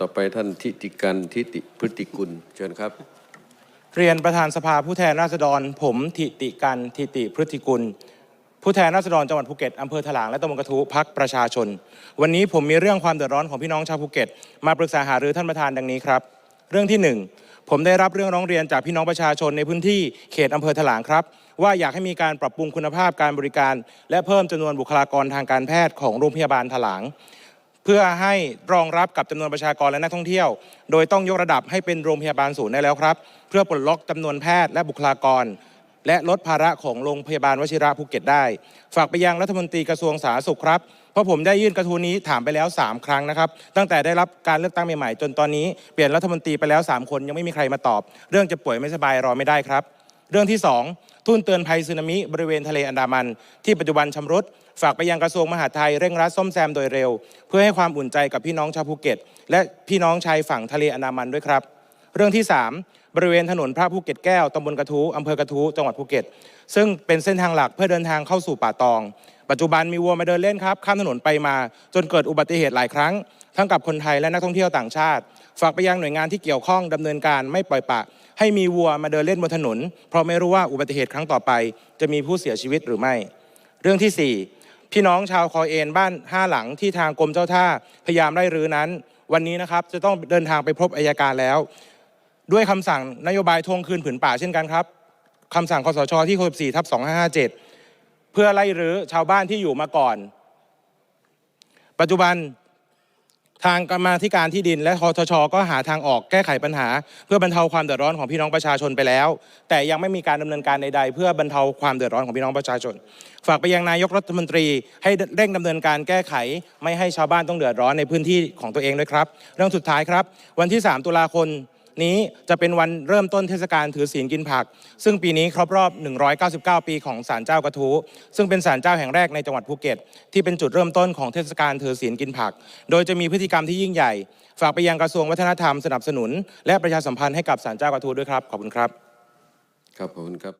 ต่อไปท่านทิติกันทิติพฤติกุลเชิญครับ เรียนประธานสภาผู้แทนราษฎร ผมทิติกันทิติพฤติกุล ผู้แทนราษฎรจังหวัดภูเก็ตอำเภอถลางและตำบลกระทูพักประชาชน วันนี้ผมมีเรื่องความเดือดร้อนของพี่น้องชาวภูเก็ต มาปรึกษาหารือท่านประธานดังนี้ครับ เรื่องที่หนึ่งผมได้รับเรื่องร้องเรียนจากพี่น้องประชาชนในพื้นที่เขตอำเภอถลางครับ ว่าอยากให้มีการปรับปรุงคุณภาพการบริการ และเพิ่มจำนวนบุคลากรทางการแพทย์ของโรงพยาบาลถลาง เพื่อให้รองรับกับจำนวนประชากรและนักท่องเที่ยว โดยต้องยกระดับให้เป็นโรงพยาบาลศูนย์ได้แล้วครับ เพื่อปลดล็อกจำนวนแพทย์และบุคลากร และลดภาระของโรงพยาบาลวชิระภูเก็ตได้ ฝากไปยังรัฐมนตรีกระทรวงสาธารณสุขครับ เพราะผมได้ยื่นกระทู้นี้ถามไปแล้ว 3 ครั้งนะครับ ตั้งแต่ได้รับการเลือกตั้งใหม่ๆ จนตอนนี้เปลี่ยนรัฐมนตรีไปแล้ว 3 คนยังไม่มีใครมาตอบ เรื่องจะป่วยไม่สบายรอไม่ได้ครับ เรื่องที่ 2 ทุนเตือนภัยสึนามิบริเวณทะเลอันดามัน ที่ปัจจุบันชำรุดฝากไปยังกระทรวงมหาดไทยเร่งรัดซ่อมแซมโดยเร็ว เพื่อให้ความอุ่นใจกับพี่น้องชาวภูเก็ต และพี่น้องชายฝั่งทะเลอันดามันด้วยครับ เรื่องที่ 3 บริเวณถนนพระภูเก็ตแก้วตำบลกระทู้อำเภอกระทู้จังหวัดภูเก็ต ซึ่งเป็นเส้นทางหลักเพื่อเดินทางเข้าสู่ป่าตอง ปัจจุบันมีวัวมาเดินเล่นครับ ข้ามถนนไปมา จนเกิดอุบัติเหตุหลายครั้ง ทั้งกับคนไทยและนักท่องเที่ยวต่างชาติ ฝากไปยังหน่วยงานที่เกี่ยวข้องดำเนินการไม่ปล่อยปะ ให้มีวัวมาเดินเล่นบนถนน เพราะไม่รู้ว่าอุบัติเหตุครั้งต่อไป จะมีผู้เสียชีวิตหรือไม่ เรื่องที่ 4 พี่น้องชาวคอเอนบ้าน5หลังที่ทางกรมเจ้าท่าพยายามไล่รื้อนั้น วันนี้นะครับจะต้องเดินทางไปพบอายการแล้ว ด้วยคำสั่งนโยบายทวงคืนผืนป่าเช่นกันครับคำสั่งคสชที่64ทับ2557 เพื่อไล่รื้อชาวบ้านที่อยู่มาก่อน ปัจจุบันทางกรรมาธิการที่ดิน และคอทชก็หาทางออกแก้ไขปัญหา เพื่อบรรเทาความเดือดร้อนของพี่น้องประชาชนไปแล้ว แต่ยังไม่มีการดำเนินการใดๆ เพื่อบรรเทาความเดือดร้อนของพี่น้องประชาชน ฝากไปยังนายกรัฐมนตรี ให้เร่งดำเนินการแก้ไข ไม่ให้ชาวบ้านต้องเดือดร้อนในพื้นที่ของตัวเองด้วยครับ เรื่องสุดท้ายครับ วันที่ 3 ตุลาคม นี้จะเป็นวันเริ่มต้นเทศกาลถือศีลกินผัก ซึ่งปีนี้ครบรอบ 199 ปีของศาลเจ้ากระทู้ซึ่งเป็นศาลเจ้าแห่งแรกในจังหวัดภูเก็ต ที่เป็นจุดเริ่มต้นของเทศกาลถือศีลกินผัก โดยจะมีพฤติกรรมที่ยิ่งใหญ่ ฝากไปยังกระทรวงวัฒนธรรมสนับสนุน และประชาสัมพันธ์ให้กับศาลเจ้ากระทู้ด้วยครับขอบคุณครับ ครับขอบคุณครับ